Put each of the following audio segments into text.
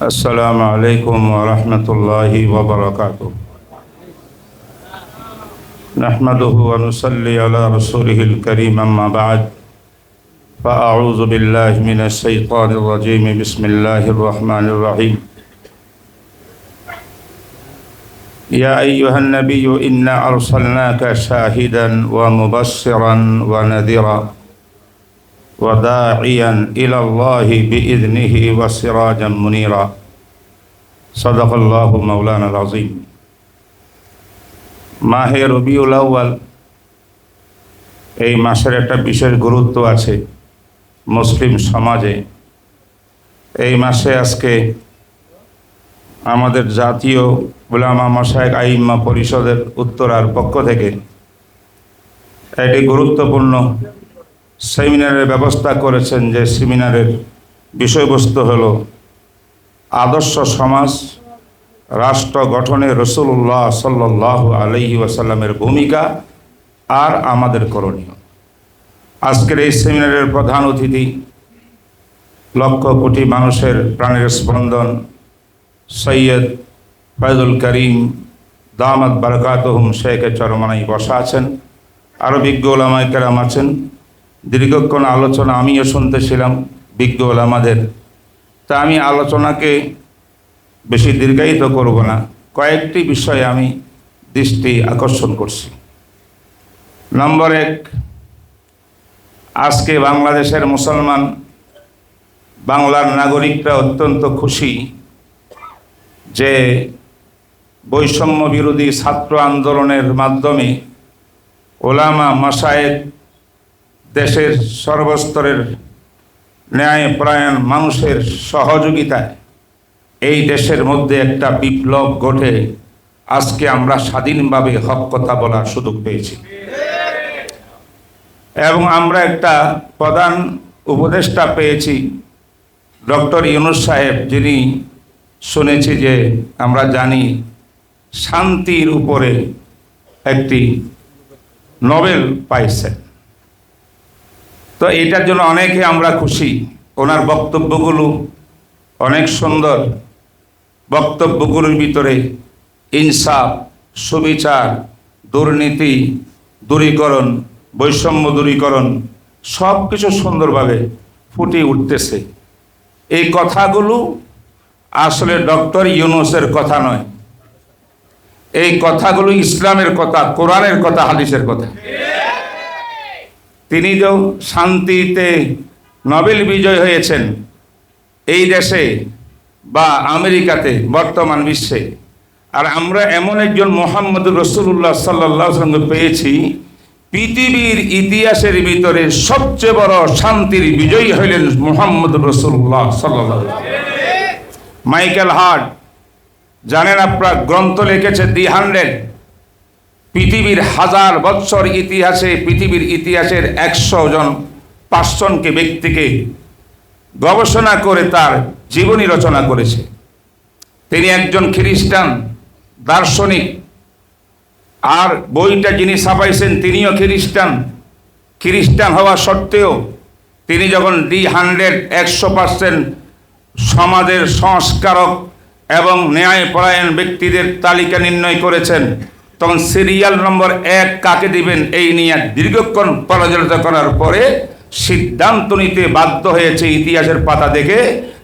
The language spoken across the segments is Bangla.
السلام عليكم ورحمة الله وبركاته. نحمده ونصلي على رسوله الكريم أما بعد. فأعوذ بالله من الشيطان الرجيم. بسم الله الرحمن الرحيم. يا أيها النبي إنا أرسلناك شاهدا ومبشرا ونذيرا. وداعيا إلى الله بإذنه وسراجا منيرا صدق الله مولانا العظيم মাহে রবিউল আউ্য়াল এই মাসের একটা বিশেষ গুরুত্ব আছে মুসলিম সমাজে এই মাসে আজকে আমাদের জাতীয় গুলামা মশায়েক আইম্মা পরিষদের উত্তরার পক্ষ থেকে একটি গুরুত্বপূর্ণ সেমিনারের ব্যবস্থা করেছেন যে সেমিনারের বিষয়বস্তু হল আদর্শ সমাজ, রাষ্ট্র গঠনে রসুল্লাহ সাল্লাহ আলহি ওয়াসাল্লামের ভূমিকা আর আমাদের করণীয়। আজকের এই সেমিনারের প্রধান অতিথি লক্ষ কোটি মানুষের প্রাণের স্পন্দন সৈয়দ ফয়দুল করিম দামাদ বারকাতহুম শেখ চরমানাই বসা আছেন। আরও বিজ্ঞ ওলামায় কেরাম আছেন। দীর্ঘক্ষণ আলোচনা আমিও শুনতেছিলাম, বিজ্ঞ আমাদের। তা আমি আলোচনাকে বেশি দীর্ঘায়িত করব না। কয়েকটি বিষয়ে আমি দৃষ্টি আকর্ষণ করছি। নম্বর এক, আজকে বাংলাদেশের মুসলমান, বাংলার নাগরিকরা অত্যন্ত খুশি যে বৈষম্য বিরোধী ছাত্র আন্দোলনের মাধ্যমে ওলামা মাসায়েদ দেশের সর্বস্তরের ন্যায় পরায়ণ মানুষের সহযোগিতায় এই দেশের মধ্যে একটা বিপ্লব ঘটে। আজকে আমরা স্বাধীনভাবে হক কথা বলার সুযোগ পেয়েছি। এবং আমরা একটা প্রধান উপদেষ্টা পেয়েছি, ডক্টর ইউনুস সাহেব, যিনি শুনেছি যে আমরা জানি শান্তির উপরে একটি নোবেল পাইছেন। তো এটার জন্য অনেকে আমরা খুশি। ওনার বক্তব্যগুলো অনেক সুন্দর। বক্তব্যগুলোর ভিতরে ইনসাফ, সুবিচার, দুর্নীতি, দূরীকরণ, বৈষম্য দূরীকরণ সব কিছু সুন্দরভাবে ফুটে উঠতেছে। এই কথাগুলো আসলে ডক্টর ইউনুসের কথা নয়। এই কথাগুলো ইসলামের কথা, কোরআনের কথা, হাদিসের কথা। তিনি যে শান্তিতে নোবেল বিজয় হয়েছেন এই দেশে বা আমেরিকাতে, বর্তমান বিশ্বে। আর আমরা এমন একজন মোহাম্মদ রসুল্লাহ সাল্লাহ সঙ্গে পেয়েছি, পৃথিবীর ইতিহাসের ভিতরে সবচেয়ে বড় শান্তির বিজয়ী হইলেন মোহাম্মদ রসুল্লাহ সাল্লাহ মাইকেল হার্ট, জানেন আপনার, গ্রন্থ লিখেছে দি হান্ড্রেড। পৃথিবীর হাজার বৎসর ইতিহাসে, পৃথিবীর ইতিহাসের একশো জন পাঁচজনকে ব্যক্তিকে গবেষণা করে তার জীবনী রচনা করেছে। তিনি একজন খ্রিস্টান, দার্শনিক। আর বইটা যিনি ছাপাইছেন, তিনিও খ্রিস্টান। খ্রিস্টান হওয়া সত্ত্বেও তিনি যখন ডি হান্ড্রেড একশো পার্সেন্ট সমাজের সংস্কারক এবং ন্যায়পরায়ণ ব্যক্তিদের তালিকা নির্ণয় করেছেন তখন সিরিয়াল নম্বর এক কাকে দিবেন এই নিয়ে দীর্ঘক্ষণ পর্যালোচনা করার পরে সিদ্ধান্ত নিতে বাধ্য হয়েছে ইতিহাসের পাতা দেখে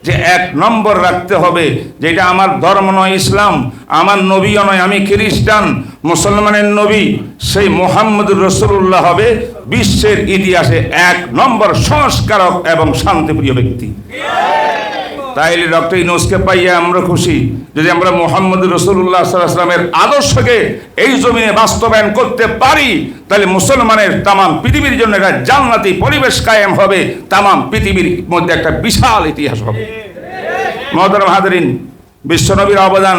যে এক নম্বর রাখতে হবে, যেটা আমার ধর্ম নয় ইসলাম, আমার নবীও নয়, আমি খ্রিস্টান, মুসলমানের নবী, সেই মোহাম্মদ রসুল্লাহ হবে বিশ্বের ইতিহাসে এক নম্বর সংস্কারক এবং শান্তিপ্রিয় ব্যক্তি। তাইলে ডক্টর ইনুসকে পাইয়া আমরা খুশি। যদি আমরা মোহাম্মদ রসুল্লাহ সাল্লামের আদর্শকে এই জমিনে বাস্তবায়ন করতে পারি, তাহলে মুসলমানের তামাম পৃথিবীর জন্য একটা জান্নাতি পরিবেশ কায়েম হবে, তামাম পৃথিবীর মধ্যে একটা বিশাল ইতিহাস হবে। মহতরম হাদরিন বিশ্বনবীর অবদান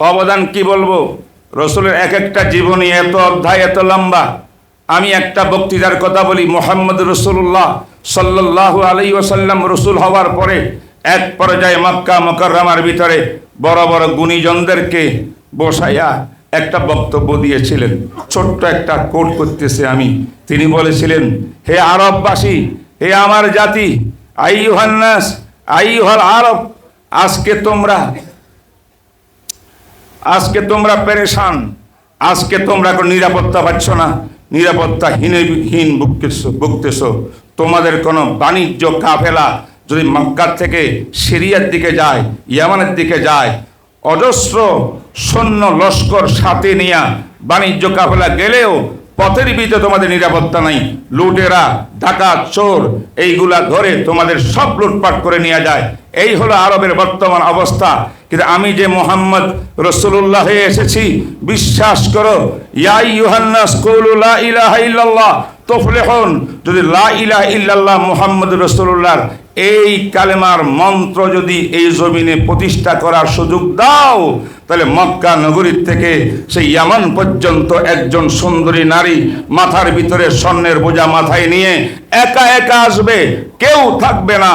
অবদান কি বলব? রসুলের এক একটা জীবনী এত অধ্যায়, এত লম্বা। আমি একটা বক্তৃতার কথা বলি, মোহাম্মদ রসুল্লাহ সাল্লাহ আলাই ওসাল্লাম রসুল হওয়ার পরে এক পর্যায়ে মক্কা মকরমার ভিতরে বড় বড় গুণীজনদেরকে বসাইয়া একটা বক্তব্য দিয়েছিলেন। ছোট্ট একটা কোট করতেছে আমি। তিনি বলেছিলেন, হে আরববাসী, হে আমার জাতি আইহান্নাস হল আরব, আজকে তোমরা আজকে তোমরা পেরেশান, আজকে তোমরা কোনো নিরাপত্তা পাচ্ছ না নিরাপত্তাহীনহীন ভুগতেছ ভুগতেছ। তোমাদের কোনো বাণিজ্য কাফেলা যদি মক্কার থেকে সিরিয়ার দিকে যায়, ইয়ামানের দিকে যায়, অজস্র সৈন্য, লস্কর, সাথে নিয়ে বাণিজ্য কাফেলা গেলেও পথের ভিতরে তোমাদের নিরাপত্তা নাই। লুটেরা, ডাকাত, চোর, এইগুলা ধরে তোমাদের সব লুটপাট করে নিয়ে যায়। এই হলো আরবের বর্তমান অবস্থা। কিন্তু আমি যে মোহাম্মদ রসুল্লাহ হয়ে এসেছি, বিশ্বাস করো ইলাহা ইল্লাল্লাহ, তোফলেহন, যদি লা ইলাহা ইল্লাল্লাহ মোহাম্মদ রসুল্লাহর এই কালেমার মন্ত্র যদি এই জমিনে প্রতিষ্ঠা করার সুযোগ দাও, তাহলে মক্কা নগরীর থেকে সেই ইয়ামান পর্যন্ত একজন সুন্দরী নারী মাথার ভিতরে স্বর্ণের বোঝা মাথায় নিয়ে একা একা আসবে, কেউ থাকবে না।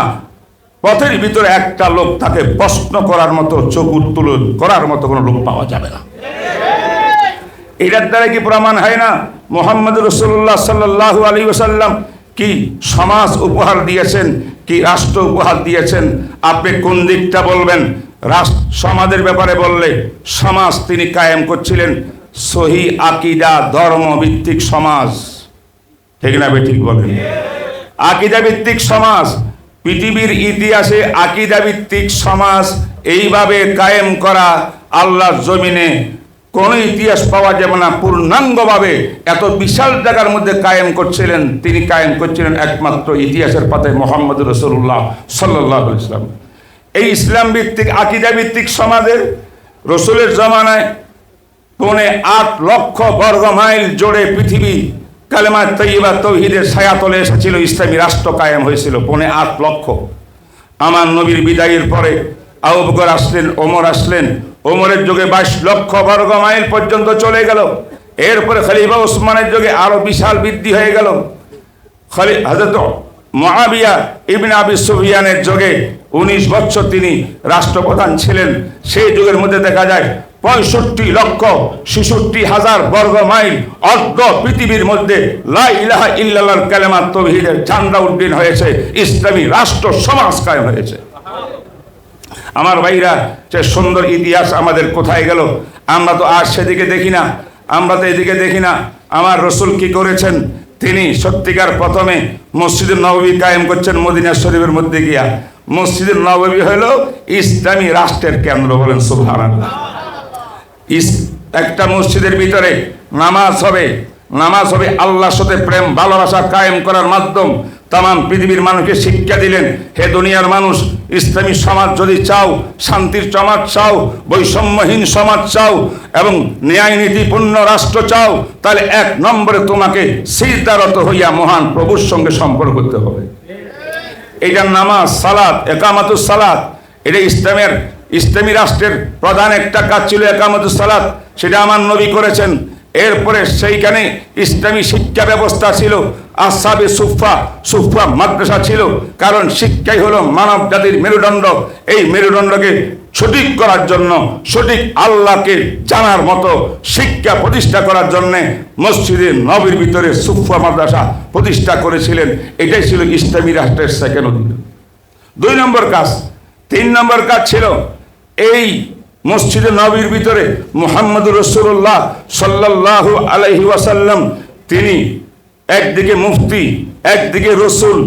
পথের ভিতরে একটা লোক তাকে প্রশ্ন করার মতো, চোখ উত্তোলন করার মতো কোনো লোক পাওয়া যাবে না। এটার দ্বারা কি প্রমাণ হয় না? মোহাম্মদ রসুল্লাহ সাল্লাহ আলী ওসাল্লাম কি সমাজ উপহার দিয়েছেন? কি রাষ্ট্র উপহার দিয়েছেন? আপনি কোন দিকটা বলবেন? রাষ্ট্র, সমাজের ব্যাপারে বললে সমাজ তিনি কায়েম করছিলেন। সহি আকিদা, ধর্ম ভিত্তিক সমাজ। ঠিক না ঠিক বলেন। আকিদা ভিত্তিক সমাজ। পৃথিবীর ইতিহাসে আকিদা ভিত্তিক সমাজ এইভাবে কায়েম করা আল্লাহর জমিনে কোন ইতিহাস পাওয়া যাবে না, পূর্ণাঙ্গভাবে। এত বিশাল জায়গার মধ্যে কায়েম করছিলেন, তিনি কায়েম করছিলেন একমাত্র ইতিহাসের পাতায় মোহাম্মদ রসুল্লাহ সাল্লাহ ইসলাম এই ইসলাম ভিত্তিক আকিদা ভিত্তিক সমাজের রসুলের জমানায় পৌনে আট লক্ষ বর্গ মাইল জোড়ে পৃথিবী কালেমা তৈবা তৌহিদের ছায়াতলে এসেছিল, ইসলামী রাষ্ট্র কায়েম হয়েছিল পৌনে আট লক্ষ। আমার নবীর বিদায়ের পরে আউবগর আসলেন, ওমর আসলেন ওমরের যুগে বাইশ লক্ষ বর্গ মাইল পর্যন্ত চলে গেল। এরপরে খলিফা ওসমানের যুগে আরও বিশাল বৃদ্ধি হয়ে গেল। খলি হজরত মহাবিয়া ইবনে আবি সুফিয়ানের যুগে উনিশ বছর তিনি রাষ্ট্রপ্রধান ছিলেন। সেই যুগের মধ্যে দেখা যায় পঁয়ষট্টি লক্ষ ছেষট্টি হাজার বর্গ মাইল অর্ধ পৃথিবীর মধ্যে লা ইলাহা ইল্লাল্লাহর কালেমা তৌহিদের ঝান্ডা উড্ডীন হয়েছে। ইসলামী রাষ্ট্র সমাজ কায়েম হয়েছে। আমার ভাইরা সে সুন্দর ইতিহাস আমাদের কোথায় গেল? আমরা তো আর সেদিকে দেখি না, আমরা তো এদিকে দেখি না। আমার রসুল কি করেছেন? তিনি সত্যিকার প্রথমে মসজিদুল নবী কায়েম করছেন মদিনা শরীফের মধ্যে গিয়া। মসজিদুল নবী হলো ইসলামী রাষ্ট্রের কেন্দ্র বলেন ইস, একটা মসজিদের ভিতরে নামাজ হবে নামাজ হবে আল্লাহর সাথে প্রেম, ভালোবাসা কায়েম করার মাধ্যম। তাম পৃথিবীর মানুষকে শিক্ষা দিলেন, হে দুনিয়ার মানুষ, ইসলামী সমাজ যদি চাও, শান্তির সমাজ চাও, বৈষম্যহীন সমাজ চাও, এবং ন্যায় নীতিপূর্ণ রাষ্ট্র চাও, তাহলে এক নম্বরে তোমাকে সিদ্ধারত হইয়া মহান প্রভুর সঙ্গে সম্পর্ক করতে হবে। এইটার নামাজ সালাদ একামাতুস সালাদ এটা ইসলামের, ইসলামী রাষ্ট্রের প্রধান একটা কাজ ছিল একামাতুস সালাদ সেটা আমার নবী করেছেন। এরপরে সেইখানে ইসলামী শিক্ষা ব্যবস্থা ছিল, আসাবে সুফা সুফা মাদ্রাসা ছিল, কারণ শিক্ষাই হলো মানব জাতির মেরুদণ্ড। এই মেরুদণ্ডকে সঠিক করার জন্য, সঠিক আল্লাহকে জানার মতো শিক্ষা প্রতিষ্ঠা করার জন্যে মসজিদে নবীর ভিতরে সুফা মাদ্রাসা প্রতিষ্ঠা করেছিলেন। এটাই ছিল ইসলামী রাষ্ট্রের সেকেন্ড দুই নম্বর কাজ, তিন নম্বর কাজ ছিল, এই মসজিদে নবীর ভিতরে মোহাম্মদ রসুল্লাহ সাল্লাহ আলহি ওয়াসাল্লাম, তিনি একদিকে মুফতি, একদিকে রসুল,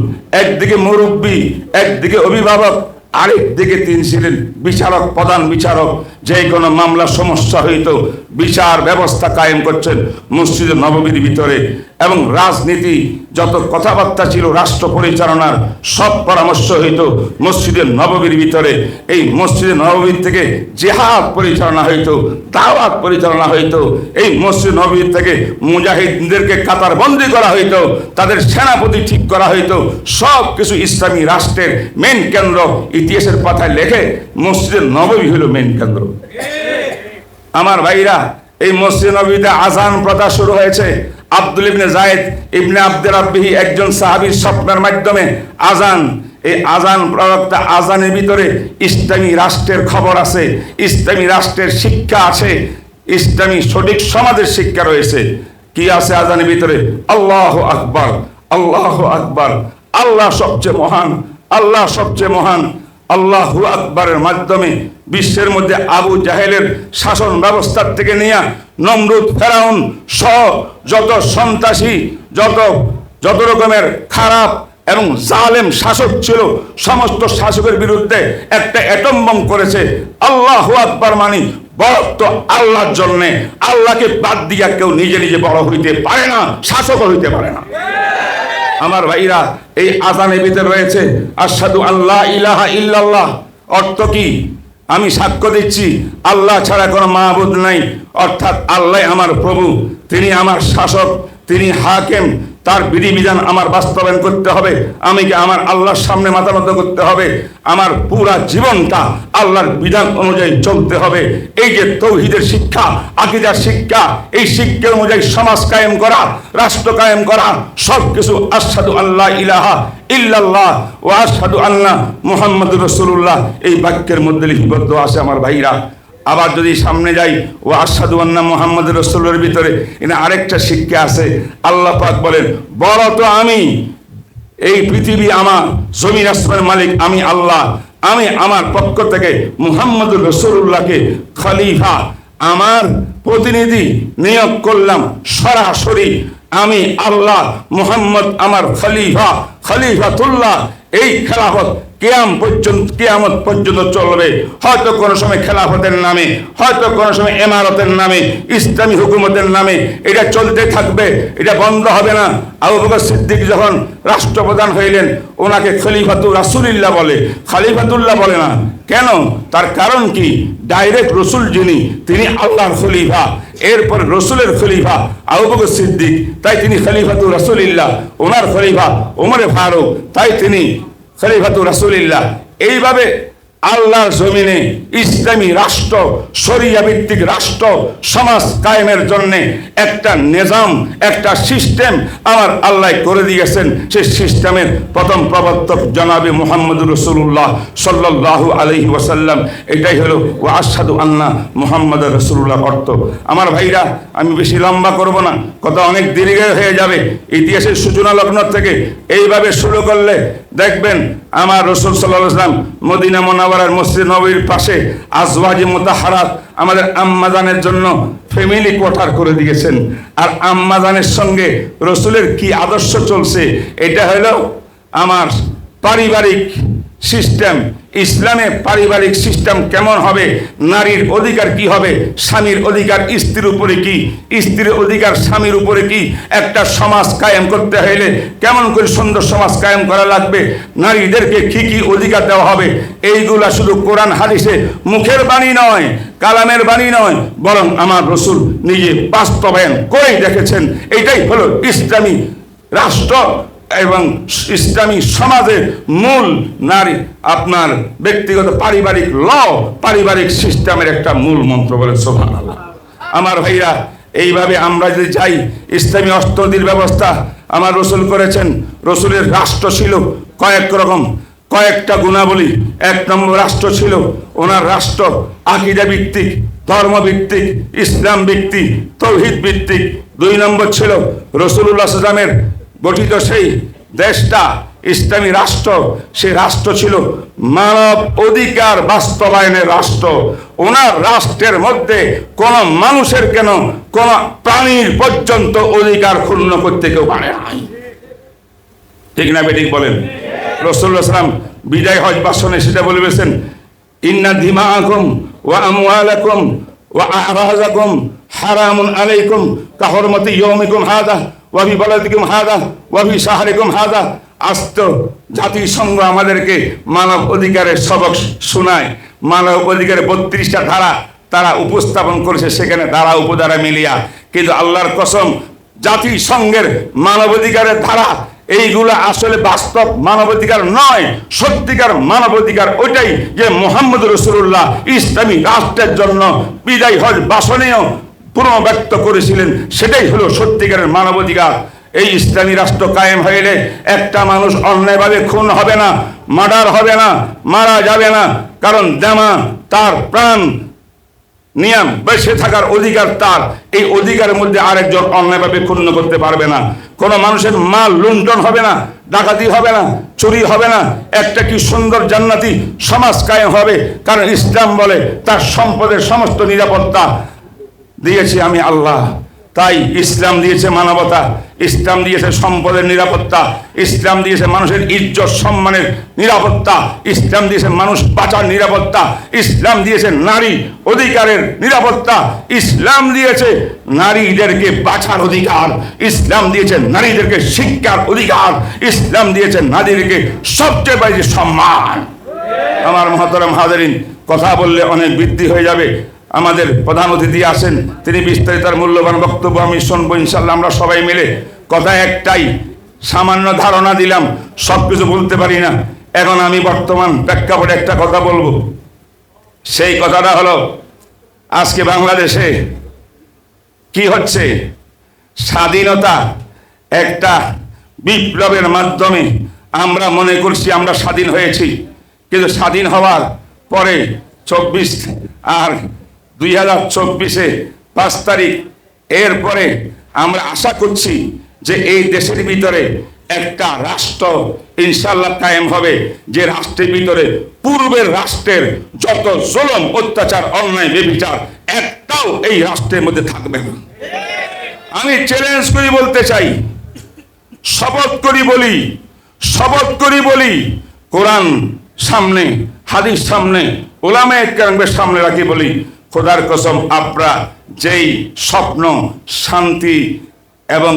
একদিকে মুরব্বী, একদিকে অভিভাবক আরেক দিকে তিনি ছিলেন বিচারক, প্রধান বিচারক। যে কোনো মামলা সমস্যা হইতো, বিচার ব্যবস্থা কায়েম করছেন মসজিদে নবমীর ভিতরে। এবং রাজনীতি যত কথাবার্তা ছিল রাষ্ট্র পরিচালনার সব পরামর্শ হইত মসজিদের নবমীর ভিতরে। এই মসজিদে নবমীর থেকে জেহাদ পরিচালনা হইতো দাওয়াত পরিচালনা হইত। এই মসজিদ নবমীর থেকে মুজাহিদদেরকে কাতার বন্দি করা হইত তাদের সেনাপতি ঠিক করা হইত। সব কিছু ইসলামী রাষ্ট্রের মেন কেন্দ্র। ইতিহাসের পাতায় লেখে মসজিদের নবমী হইল মেন কেন্দ্র। আমার ভাইরা এই মসজিদ নবীতে আজান প্রথা শুরু হয়েছে। আব্দুল ইবনে জায়েদ ইবনে আব্দুর রাব্বিহি একজন সাহাবীর স্বপ্নের মাধ্যমে আজান এই আজান প্রবক্তা আজানের ভিতরে ইসলামী রাষ্ট্রের খবর আছে, ইসলামী রাষ্ট্রের শিক্ষা আছে, ইসলামী সঠিক সমাজের শিক্ষা রয়েছে। কি আছে আজানের ভিতরে? আল্লাহ আকবার আল্লাহ আকবার, আল্লাহ সবচেয়ে মহান, আল্লাহ সবচেয়ে মহান। আল্লাহু আকবরের মাধ্যমে বিশ্বের মধ্যে আবু জাহেলের শাসন ব্যবস্থার থেকে নিয়ে নমরুদ, ফেরাউন সহ যত সন্ত্রাসী, যত যত রকমের খারাপ এবং জালেম শাসক ছিল, সমস্ত শাসকের বিরুদ্ধে একটা অ্যাটম বম করেছে। আল্লাহু আকবার মানি তো আল্লাহর জন্যে। আল্লাহকে বাদ দিয়া কেউ নিজে নিজে বড় হইতে পারে না শাসক হইতে পারে না। আমার ভাইরা, এই আজানের ভিতরে রয়েছে আসাদু আল্লাহ ইলাহা ইল্লাল্লাহ। অর্থ কি? আমি সাক্ষ্য দিচ্ছি, আল্লাহ ছাড়া কোনো মাহবুদ নাই। অর্থাৎ আল্লাহ আমার প্রভু, তিনি আমার শাসক, তিনি হাকেম তার বিধিবিধান আমার বাস্তবায়ন করতে হবে। আমি কি আমার আল্লাহর সামনে মাথা নত করতে হবে? আমার পুরা জীবনটা আল্লাহর বিধান অনুযায়ী চলতে হবে। এই যে তৌহিদের শিক্ষা, আকিদার শিক্ষা, এই শিক্ষা অনুযায়ী সমাজ কায়েম করা, রাষ্ট্র কায়েম করা সব কিছু আসাদু আল্লাহ ইলাহা ইল্লাল্লাহ ও আসাদু আল্লাহ মুহাম্মদ রসুল্লাহ এই বাক্যের মধ্যে লিপিবদ্ধ আছে আমার ভাইরা। আবার যদি সামনে যাই, ও আসাদু আন্না মোহাম্মদ রসুলের ভিতরে, এখানে আরেকটা শিক্ষা আছে। আল্লাহ পাক বলেন বড় তো আমি, এই পৃথিবী আমার, জমিন আসমানের মালিক, আমি আল্লাহ। আমি আমার পক্ষ থেকে মুহাম্মদ রসুল্লাহকে খলিফা, আমার প্রতিনিধি নিয়োগ করলাম সরাসরি। আমি আল্লাহ মুহাম্মদ, আমার খলিফা, খলিফাতুল্লাহ, এই খেলাফত কেয়াম পর্যন্ত, কেয়ামত পর্যন্ত চলবে। হয়তো কোনো সময় খেলাফতের নামে, হয়তো কোনো সময় এমারতের নামে, ইসলামী হুকুমতের নামে। এটা চলতে থাকবে, এটা বন্ধ হবে না। আবু বকর সিদ্দিক যখন রাষ্ট্রপ্রধান হইলেন, ওনাকে খলিফাতুল রাসুলিল্লাহ বলে। খলিফাতুল্লাহ বলে না। কেন? তার কারণ কি? ডাইরেক্ট রসুল যিনি, তিনি আল্লাহর খলিফা। এরপর রসুলের খলিফা আবু বকর সিদ্দিক, তাই তিনি খলিফাতুল রাসুলিল্লাহ। ওনার খলিফা ওমরে ফারুক, তাই তিনি খলিফাতুর রাসুলিল্লাহ। এইভাবে আল্লাহর জমিনে ইসলামী রাষ্ট্র শরিয়া ভিত্তিক রাষ্ট্র, সমাজ কায়েমের জন্য একটা নিজাম, একটা সিস্টেম আমার আল্লাহ করে দিয়েছেন। সেই সিস্টেমের প্রথম প্রবর্তক জনাবে মোহাম্মদ রসুল্লাহ সাল্লাহ আলহি ওয়াসাল্লাম। এটাই হলো ও আসাদু আন্না মোহাম্মদ রসুল্লাহ অর্থ। আমার ভাইরা, আমি বেশি লম্বা করব না। কথা অনেক দীর্ঘ হয়ে যাবে। ইতিহাসের সূচনা লগ্ন থেকে এইভাবে শুরু করলে দেখবেন আমার রসুল সাল্লাম মদিনা মোনাবার মসজিদ নবীর পাশে আজওয়াজি মোতাহারাত আমাদের আম্মাজানের জন্য ফ্যামিলি কোয়ার্টার করে দিয়েছেন। আর আম্মাজানের সঙ্গে রসুলের কি আদর্শ চলছে, এটা হলো আমার পারিবারিক সিস্টেম ইসলামে পারিবারিক সিস্টেম কেমন হবে? নারীর অধিকার কি হবে? স্বামীর অধিকার স্ত্রীর উপরে কি? স্ত্রীর অধিকার স্বামীর উপরে কি? একটা সমাজ কায়েম করতে হইলে কেমন করে সুন্দর সমাজ কায়েম করা লাগবে? নারীদেরকে কি কি অধিকার দেওয়া হবে? এইগুলা শুধু কোরআন হাদিসে মুখের বাণী নয়, কালামের বাণী নয়, বরং আমার রসুল নিজে বাস্তবায়ন করেই দেখেছেন। এটাই হলো ইসলামী রাষ্ট্র। এবং ইসলামী সমাজের মূল নারী আপনার ব্যক্তিগত পারিবারিক ল পারিবারিক সিস্টেমের একটা মূল মন্ত্র বলে সোভান আমার ভাইরা, এইভাবে আমরা যদি যাই, ইসলামী অস্ত্রদির ব্যবস্থা আমার রসুল করেছেন, রসুলের রাষ্ট্র ছিল কয়েক রকম, কয়েকটা গুণাবলী। এক নম্বর রাষ্ট্র ছিল ওনার রাষ্ট্র আকিদা ভিত্তিক, ধর্ম ভিত্তিক, ইসলাম ভিত্তিক, তৌহিদ ভিত্তিক। দুই নম্বর ছিল রসুল্লাহ সাল্লামের গঠিত সেই দেশটা, ইসলামী রাষ্ট্র, সেই রাষ্ট্র ছিল মানব অধিকার বাস্তবায়নের রাষ্ট্র। ওনার রাষ্ট্রের মধ্যে কোন মানুষের কেন কোন প্রাণীর পর্যন্ত অধিকার ক্ষুণ্ণ করতে কেউ পারে নাই। ঠিক না বেঠিক বলেন? রসুল্লাহ বিদায় হজ বাসনে সেটা বলে বলেছেন ইন্না ধিমা আকুম ওয়া আরাজাকুম হারামুন আলাইকুম কাহরমতি ইয়মিকুম হাদা। ওয়াবি বলাদিকুম হাদা ওয়াবি সাহারিকুম হাদা। আস্ত জাতিসংঘ আমাদেরকে মানব অধিকারের সবক শোনায়। মানব অধিকারের বত্রিশটা ধারা তারা উপস্থাপন করেছে, সেখানে ধারা উপধারা মিলিয়া। কিন্তু আল্লাহর কসম, জাতিসংঘের মানবাধিকারের ধারা, এইগুলো আসলে বাস্তব মানবাধিকার নয়। সত্যিকার মানবাধিকার ওইটাই যে মোহাম্মদ রসুল্লাহ ইসলামী রাষ্ট্রের জন্য বিদায় হজ বাসনেও পুনর্ব্যক্ত করেছিলেন, সেটাই হলো সত্যিকারের মানবাধিকার। এই ইসলামী রাষ্ট্র কায়েম হইলে একটা মানুষ অন্যায়ভাবে খুন হবে না, মার্ডার হবে না, মারা যাবে না, কারণ দেমা তার প্রাণ নিয়ম, বেঁচে থাকার অধিকার তার। এই অধিকারের মধ্যে আরেকজন অন্যায়ভাবে ক্ষুণ্ণ করতে পারবে না। কোনো মানুষের মাল লুণ্ঠন হবে না, ডাকাতি হবে না, চুরি হবে না। একটা কি সুন্দর জান্নাতি সমাজ কায়েম হবে, কারণ ইসলাম বলে তার সম্পদের সমস্ত নিরাপত্তা দিয়েছি আমি আল্লাহ। তাই ইসলাম দিয়েছে মানবতা, ইসলাম দিয়েছে সম্পদের নিরাপত্তা, ইসলাম দিয়েছে মানুষের ইজ্জত, সম্মানের নিরাপত্তা, ইসলাম দিয়েছে মানুষ বাঁচার নিরাপত্তা, ইসলাম দিয়েছে নারী অধিকারের নিরাপত্তা, ইসলাম দিয়েছে নারীদেরকে বাঁচার অধিকার, ইসলাম দিয়েছে নারীদেরকে শিক্ষার অধিকার, ইসলাম দিয়েছে নারীদেরকে সবচেয়ে বেশি সম্মান। আমার মহতরম হাজারিন, কথা বললে অনেক বৃদ্ধি হয়ে যাবে। আমাদের প্রধান অতিথি আসেন তিনি বিস্তারিত মূল্যবান বক্তব্য আমি শুনব ইনশাল্লাহ আমরা সবাই মিলে। কথা একটাই, সামান্য ধারণা দিলাম সব কিছু বলতে পারি না। এখন আমি বর্তমান প্রেক্ষাপটে একটা কথা বলব। সেই কথাটা হলো, আজকে বাংলাদেশে কি হচ্ছে? স্বাধীনতা একটা বিপ্লবের মাধ্যমে আমরা মনে করছি আমরা স্বাধীন হয়েছি। কিন্তু স্বাধীন হওয়ার পরে চব্বিশ আর দুই হাজার চব্বিশে পাঁচ তারিখ। এরপরে আমরা আশা করছি যে এই দেশের ভিতরে একটা রাষ্ট্র ইনশাল্লাহ কায়েম হবে, যে রাষ্ট্রের ভিতরে পূর্বের রাষ্ট্রের যত জুলম, অত্যাচার, অন্যায়, বেবিচার, একটাও এই রাষ্ট্রের মধ্যে থাকবে না। আমি চ্যালেঞ্জ করি বলতে চাই, শপথ করি বলি, শপথ করি বলি, কোরআন সামনে, হাদিস সামনে ওলামে সামনে রাখি বলি খোদার কসম, আপনারা যেই স্বপ্ন, শান্তি এবং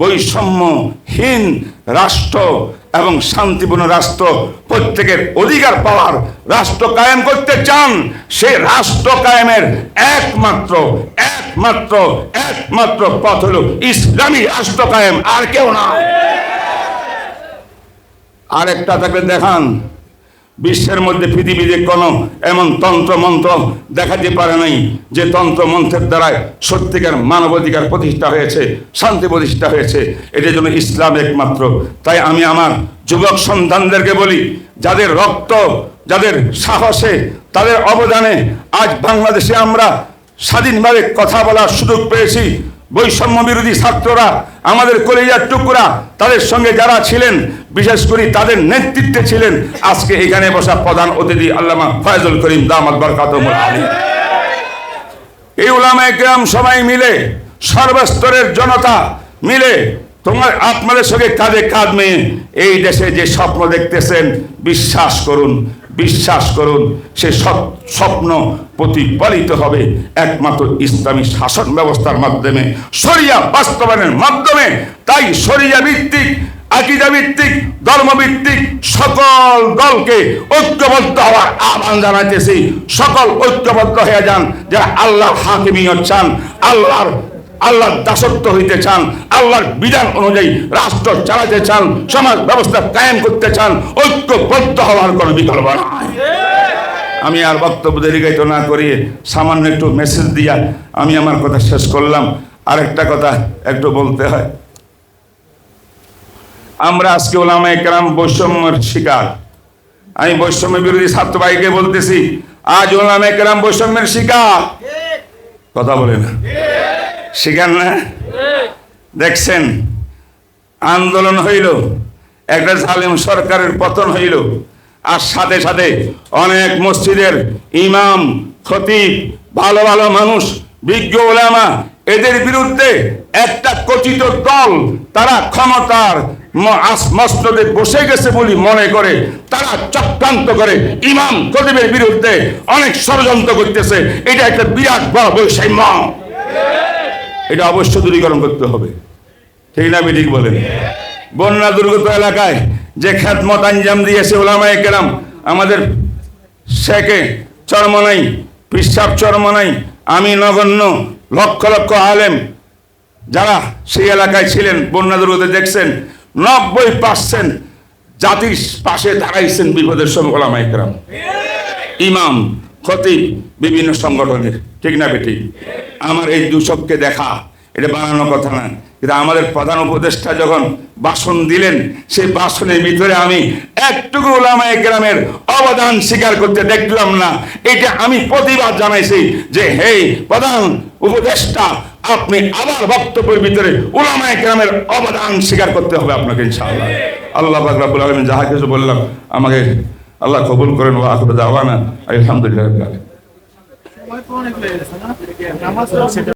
বৈষম্যহীন রাষ্ট্র এবং শান্তিপূর্ণ রাষ্ট্র প্রত্যেকের অধিকার, পাওয়ার রাষ্ট্র কায়েম করতে চান, সেই রাষ্ট্র কায়েমের একমাত্র একমাত্র একমাত্র পথ হলো ইসলামী রাষ্ট্র কায়েম, আর কেউ না। আরেকটা থাকলে দেখান। বিশ্বের মধ্যে পৃথিবীতে কোনো এমন তন্ত্র মন্ত্র দেখাতে পারে নাই যে তন্ত্র মন্ত্রের দ্বারায় সত্যিকার মানবাধিকার প্রতিষ্ঠা হয়েছে, শান্তি প্রতিষ্ঠা হয়েছে। এটার জন্য ইসলাম একমাত্র। তাই আমি আমার যুবক সন্তানদেরকে বলি, যাদের রক্ত, যাদের সাহসে, তাদের অবদানে আজ বাংলাদেশে আমরা স্বাধীনভাবে কথা বলার সুযোগ পেয়েছি। বৈষম্য বিরোধী ছাত্ররা, আমাদের কলেজার টুকরা, তাদের সঙ্গে যারা ছিলেন, বিশেষ করে তাদের নেতৃত্বে ছিলেন, আজকে এখানে বসা প্রধান অতিথি আল্লামা ফয়জুল করিম দামাত বরকাতুল আলী। এই উলামা গ্রাম সবাই মিলে, সর্বস্তরের জনতা মিলে, তোমার আপনাদের সঙ্গে কাঁধে কাঁধ মেয়ে এই দেশে যে স্বপ্ন দেখতেছেন, বিশ্বাস করুন বিশ্বাস করুন, সে স্বপ্ন প্রতিফলিত হবে। একমাত্র ইসলামী শাসন ব্যবস্থার মাধ্যমে সরিয়া বাস্তবায়নের মাধ্যমে। তাই সরিয়া ভিত্তিক, আকিদা ভিত্তিক ধর্মভিত্তিক সকল দলকে ঐক্যবদ্ধ হওয়ার আহ্বান জানাইতেছি। সকল ঐক্যবদ্ধ হয়ে যান, যারা আল্লাহর হাকিমিয়ত চান আল্লাহর আল্লাহর দাসত্ব হইতে চান, আল্লাহর বিধান অনুযায়ী রাষ্ট্র চালাতে চান, সমাজ ব্যবস্থা কায়েম করতে চান, ঐক্যবদ্ধ হওয়ার কোনো বিকল্প আমি আর বক্তব্য দীর্ঘায়িত না করিয়ে সামান্য একটু মেসেজ দিয়া আমি আমার কথা শেষ করলাম। আর একটা কথা একটু বলতে হয়। আমরা আজকে ওলামা একরাম বৈষম্যের শিকার। আমি বৈষম্য বিরোধী ছাত্র ভাইকে বলতেছি, আজ ওলামা একরাম বৈষম্যের শিকার। কথা বলে না। শিকার না দেখছেন, আন্দোলন হইল, একটা জালিম সরকারের পতন হইল, আর সাথে সাথে অনেক মসজিদের ইমাম, খতিব, ভালো ভালো মানুষ, বিজ্ঞ ওলামা, এদের বিরুদ্ধে একটা কথিত দল, তারা ক্ষমতার মস্তদে বসে গেছে বলে মনে করে, তারা চক্রান্ত করে ইমাম, খতিবের বিরুদ্ধে অনেক ষড়যন্ত্র করতেছে। এটা একটা বিরাট বড় বৈষম্য। এটা অবশ্য দূরীকরণ করতে হবে। ঠিক না ঠিক বলেন? বন্যা দুর্গত এলাকায় যে খ্যাতমত আঞ্জাম দিয়েছে ওলামায় কেরাম, আমাদের শেখে চরমনাই পিসাব চরমনাই আমি নগণ্য লক্ষ লক্ষ আলেম যারা সেই এলাকায় ছিলেন, বন্যা দুর্গতে দেখছেন, নব্বই পার্সেন্ট জাতির পাশে দাঁড়াইছেন বিপদের সময় ওলামায় কেরাম। ইমাম, খতিব, বিভিন্ন সংগঠনের। ঠিক না বেটি আমার এই দূষককে দেখা, এটা বানানো কথা না। কিন্তু আমাদের প্রধান উপদেষ্টা যখন বাসন দিলেন, সেই বাসনের ভিতরে আমি একটুকু ওলামা গ্রামের অবদান স্বীকার করতে দেখলাম না। এটা আমি প্রতিবাদ জানাইছি যে, হে প্রধান উপদেষ্টা, আপনি আবার বক্তব্যের ভিতরে ওলামায় গ্রামের অবদান স্বীকার করতে হবে আপনাকে, ইনশাআল্লাহ। আল্লাহ পাক রব্বুল আলামিন যাহা কিছু বললাম, আমাকে আল্লাহ কবুল করেন, ওয়া আখিরু দাওয়ানা, আলহামদুলিল্লাহ তো অনেক লেগে গেছে না